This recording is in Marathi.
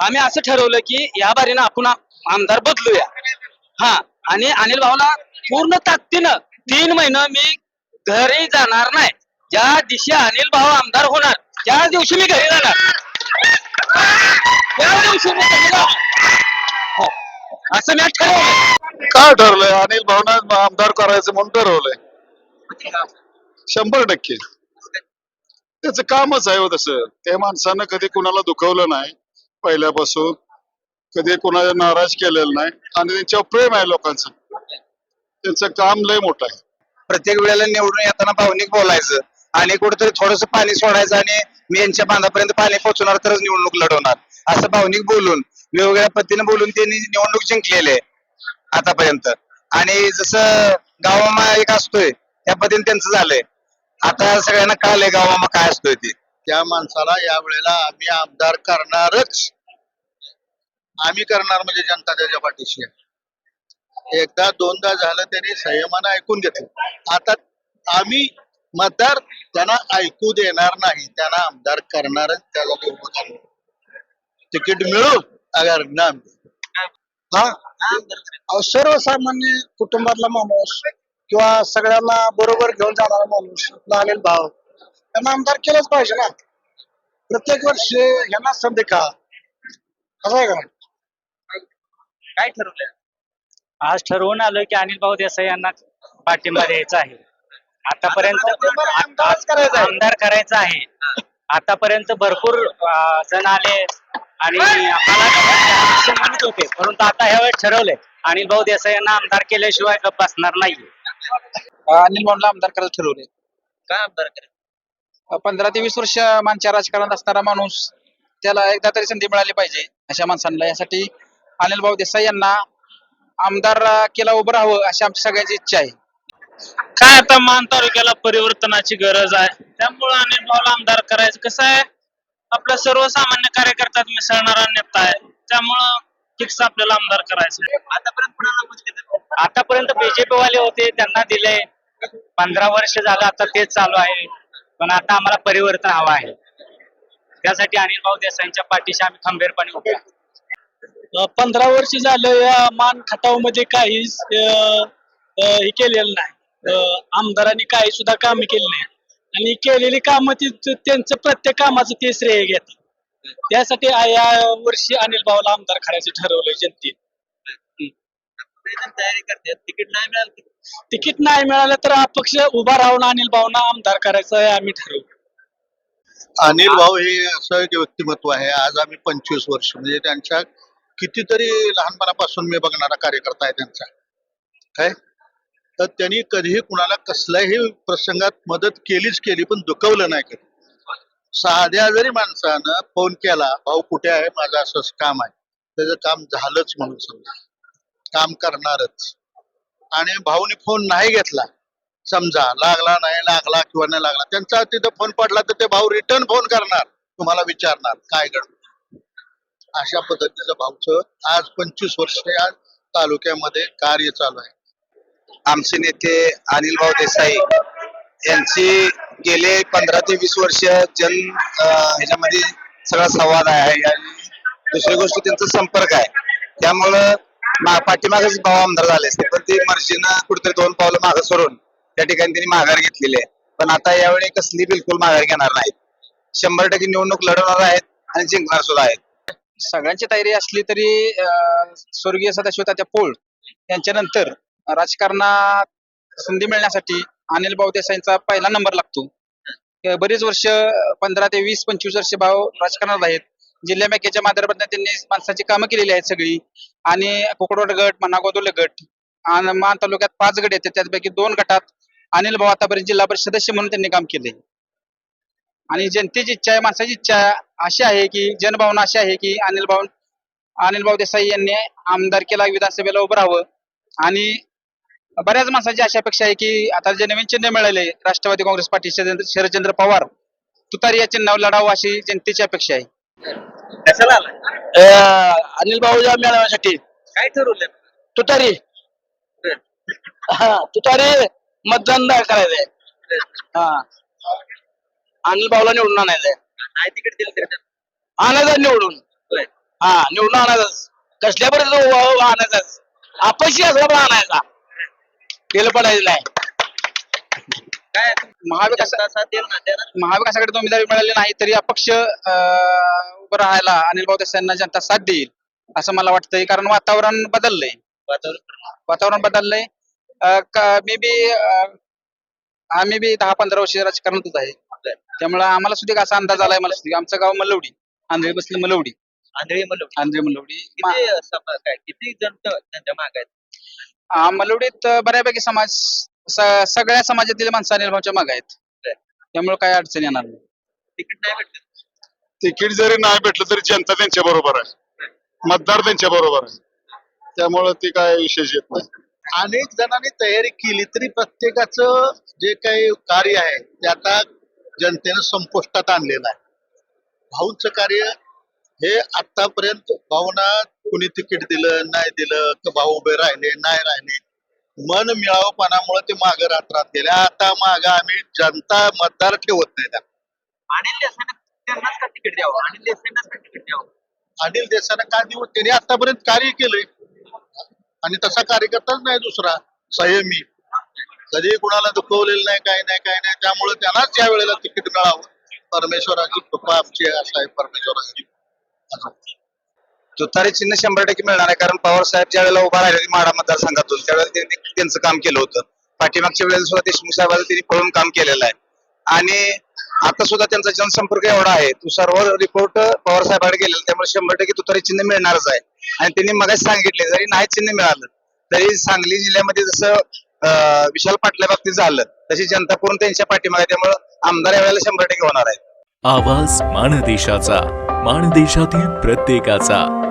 आम्ही असं ठरवलं की या बारीनं आपण आमदार बदलूया. हा आणि अनिल भाऊला पूर्ण ताकदीनं तीन महिने मी घरी जाणार नाही. ज्या दिवशी अनिल भाऊ आमदार होणार त्या दिवशी मी घरी जाणार. त्या दिवशी मी घरी जाणार. हो, असं मी ठरवलं काय ठरलंय अनिल भाऊना आमदार करायचं म्हणून ठरवलंय. शंभर टक्के. त्याचं कामच आहे हो तसं. त्या माणसानं कधी कुणाला दुखवलं नाही. पहिल्यापासून कधी कुणाला नाराज केलेलं नाही. आणि त्यांच्यावर प्रेम आहे लोकांचं. त्यांचं काम लय मोठं आहे. प्रत्येक वेळेला निवडून येताना भावनिक बोलायचं. आणि कुठेतरी थोडस पाणी सोडायचं आणि मी यांच्या बांधापर्यंत पाणी पोहोचवणार तरच निवडणूक लढवणार. असं भावनिक बोलून वेगवेगळ्या पद्धतीने बोलून त्यांनी निवडणूक जिंकलेली आहे आतापर्यंत. आणि जसं गावामा एक असतोय त्या पद्धतीने त्यांचं झालंय. आता सगळ्यांना कळलंय गावामा काय असतोय ते. त्या माणसाला या वेळेला आम्ही आमदार करणारच. आम्ही करणार म्हणजे जनता त्याच्या पाठीशी आहे. एकदा दोनदा झालं त्यांनी संयमानं ऐकून घेतलं. आता आम्ही मतदार त्यांना ऐकू देणार नाही. त्यांना आमदार करणारच त्याला निवडून तिकीट मिळू अगर ना हा? सर्वसामान्य कुटुंबातला माणूस किंवा सगळ्यांना बरोबर घेऊन जाणारा माणूस आपला अनिल भाव त्यांना आमदार केलंच पाहिजे ना. प्रत्येक वर्षी यांना संधी का? असं आहे का? काय ठरवलं आज ठरवून आलं की अनिल भाऊ देसाई यांना पाठिंबा द्यायचा आहे. आतापर्यंत आमदारच करायचा आहे. आमदार करायचा आहे. आतापर्यंत भरपूर अं, जण आले आणि आम्हाला म्हणत होते. परंतु आता ह्या वेळेस ठरवलंय. अनिल भाऊ देसाई यांना आमदार केल्याशिवाय गप्प बसणार नाही अनिल भाऊला आमदार करायला ठरवले काय आमदार करायचं? पंधरा ते वीस वर्ष मानच्या राजकारणात असणारा माणूस त्याला एकदा तरी संधी मिळाली पाहिजे अशा माणसांना. यासाठी अनिल भाऊ देसाई यांना आमदार केला उभं राहावं अशी आमची सगळ्यांची इच्छा आहे. काय आता मान तालुक्याला परिवर्तनाची गरज आहे? त्यामुळे अनिल भाऊला आमदार करायचं कसं आहे? आपल्या सर्वसामान्य कार्यकर्त्यात मिसळणारा नेता आहे. त्यामुळं फिक्स आपल्याला आमदार करायचं आतापर्यंत बीजेपी वाले होते त्यांना दिले पंधरा वर्ष झालं आता तेच चालू आहे. पण आता आम्हाला परिवर्तन हवं आहे. त्यासाठी अनिल भाऊ देसाईंच्या पाठीशी आम्ही खंबीरपणे उभे पंधरा वर्ष झालं या मान खटावमध्ये काहीच अं, हे केलेलं नाही. आमदारांनी काही सुद्धा काम केली नाही. आणि केलेली कामं ती त्यांचं प्रत्येक कामाचं ते श्रेय घेतात. त्यासाठी या वर्षी अनिल भाऊला आमदार करायचं ठरवलंय जनतेने. तयारी करते. तिकीट नाही मिळालं तिकीट नाही मिळालं तर अपक्ष उभा राहून अनिल भाऊना आमदार करायचं आहे आम्ही ठरवू. अनिल भाऊ हे असं एक व्यक्तिमत्व आहे. आज आम्ही पंचवीस वर्ष म्हणजे त्यांच्या कितीतरी लहानपणापासून मी बघणारा कार्यकर्ता आहे त्यांचा. काय? तर त्यांनी कधीही कुणाला कसल्याही प्रसंगात मदत केलीच केली पण दुखवलं नाही कधी. साध्या जरी माणसानं फोन केला भाऊ कुठे आहे? माझं असं असं काम आहे. त्याचं काम झालंच म्हणून समजा. काम करणारच. आणि भाऊनी फोन नाही घेतला. समजा लागला नाही लागला किंवा नाही लागला त्यांचा तिथं फोन पडला तर ते भाऊ रिटर्न फोन करणार. तुम्हाला विचारणार काय घडलं? अशा पद्धतीचं भाऊचं आज पंचवीस वर्ष या तालुक्यामध्ये कार्य चालू आहे. आमचे नेते अनिल भाऊ देसाई यांची गेले पंधरा ते वीस वर्ष जन ह्याच्यामध्ये सगळा संवाद आहे. आणि दुसरी गोष्ट त्यांचा संपर्क आहे. त्यामुळं पाठीमागेच भाऊ आमदार झाले असते. पण ते मर्जीनं कुठेतरी दोन पावलं मागं सोडून त्या ठिकाणी त्यांनी माघार घेतलेली आहे. पण आता यावेळी कसली बिलकुल माघार घेणार नाहीत. शंभर टक्के निवडणूक लढवणार आहेत आणि जिंकणार सुद्धा आहेत. सगळ्यांची तयारी असली तरी स्वर्गीय सदाशिव तात्या पोळ यांच्यानंतर राजकारणात संधी मिळण्यासाठी अनिल भाऊ देसाईंचा पहिला नंबर लागतो. बरीच वर्ष पंधरा ते वीस पंचवीस वर्ष भाऊ राजकारणात आहेत. जिल्हा बँकेच्या माध्यमातून त्यांनी माणसाची कामं केलेली आहेत सगळी. आणि कोकडवाड गट मनागोदुले गट आणि मान तालुक्यात पाच गट येतात त्यापैकी दोन गटात अनिल भाऊ आतापर्यंत जिल्हा परिषद सदस्य म्हणून त्यांनी काम केले. आणि जनतेची इच्छा आहे माणसाची इच्छा अशी आहे की जनभावना अशी आहे की अनिल भाऊ अनिल भाऊ देसाई यांनी आमदारकीला विधानसभेला उभं राहावं. आणि बऱ्याच माणसाची अशी अपेक्षा आहे की आता जे नवीन चिन्ह मिळाले राष्ट्रवादी काँग्रेस पार्टी शरदचंद्र पवार तुतारी या चिन्हावर लढावं अशी जनतेची अपेक्षा आहे. कशाला आलाय? अनिल भाऊच्या मिळवण्यासाठी काय ठरवलंय? तुतारी. हा तुतारी मतदान नाही करायचंय. हा. अनिल भाऊला निवडून आणायचंय. नाही तिकीट दिलं तरी आणायचं निवडून. होय. हा निवडून आणायचाच. कसल्या पर्यंत आणायचाच? अपयशी असला पण आणायचा. केलं पडायचं नाही. काय महाविकास महाविकासाकडे उमेदवारी मिळाली नाही तरी अपक्ष अं, उभं राहायला अनिल भाऊ देसाई यांना जनता साथ देईल असं मला वाटतंय. कारण वातावरण बदललंय. वातावरण बदललंय. मे बी आम्ही बी दहा पंधरा वर्ष राजकारणातच आहे. त्यामुळे आम्हाला सुद्धा असा अंदाज आलाय मला सुद्धा. आमचं गाव मलवडी. आंधळी बसलं मलवडी. आंधळी मलवडी. आंधळी मलवडी. मा- किती सभा काय किती जण त्यांच्या माग आहेत? मलवडीत बऱ्यापैकी समाज स- सगळ्या समाजातील माणसं अनिल भाऊच्या माग आहेत. त्यामुळे काही अडचण येणार नाही. तिकीट नाही भेटत तिकीट जरी नाही भेटलं तरी जनता त्यांच्या बरोबर आहे. मतदार त्यांच्या बरोबर आहे. त्यामुळं ती काय विशेष येत नाही. अनेक जणांनी तयारी केली तरी प्रत्येकाचं जे काही कार्य आहे ते आता जनतेनं संपुष्टात आणलेलं आहे. भाऊंचं कार्य हे आतापर्यंत भाऊना कुणी तिकीट दिलं नाही दिलं तर भाऊ उभे राहिले नाही राहिले मन मिळावपणामुळे ते मागे राहत राहत गेले. आता माग आम्ही जनता मतदार ठेवत नाही त्यांना अनिल देसाईंना त्यांनाच का तिकीट द्यावं? अनिल देसाईंनाच का तिकीट द्यावं? अनिल देसाईनं का देऊ? त्यांनी आतापर्यंत कार्य केलंय. आणि तसा कार्यकर्ताच नाही दुसरा. संयमी. कधी कुणाला दुखवलेलं नाही काही नाही काही नाही. त्यामुळे त्यांनाच या वेळेला तिकीट मिळावं. परमेश्वराची कृपा आमची असं आहे परमेश्वराची. तुतारी चिन्ह शंभर टक्के मिळणार आहे कारण पवार साहेब ज्या वेळेला उभा राहिले माडा मतदारसंघातून त्यावेळेला त्यांनी त्यांचं काम केलं होतं. पाठीमागच्या वेळेला सुद्धा देशमुख साहेबांचं त्यांनी पळून काम केलेलं आहे. आणि आता सुद्धा त्यांचा जनसंपर्क एवढा आहे तो सर्व रिपोर्ट पवार साहेबांकडे गेलेला त्यामुळे शंभर टक्के तुतारी चिन्ह मिळणारच आहे. आणि त्यांनी मगाच सांगितले जरी नाही चिन्ह मिळालं तरी सांगली जिल्ह्यामध्ये जसं विशाल पाटल्या बाबतीत झालं तशी जनता पूर्ण त्यांच्या पाठीमागे त्यामुळे आमदार यावेळेला शंभर टक्के होणार आहे. आवाज माणदेशाचा माणदेशातील प्रत्येकाचा.